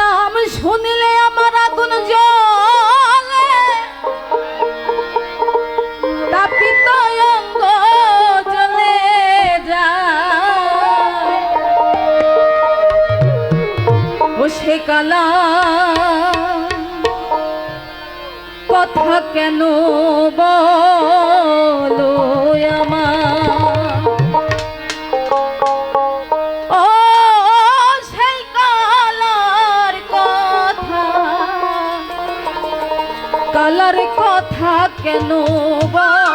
নাম শুনলে আমার আগুন জ্বলে। তাপিত কথা কেন বলো? কথা কেন বলো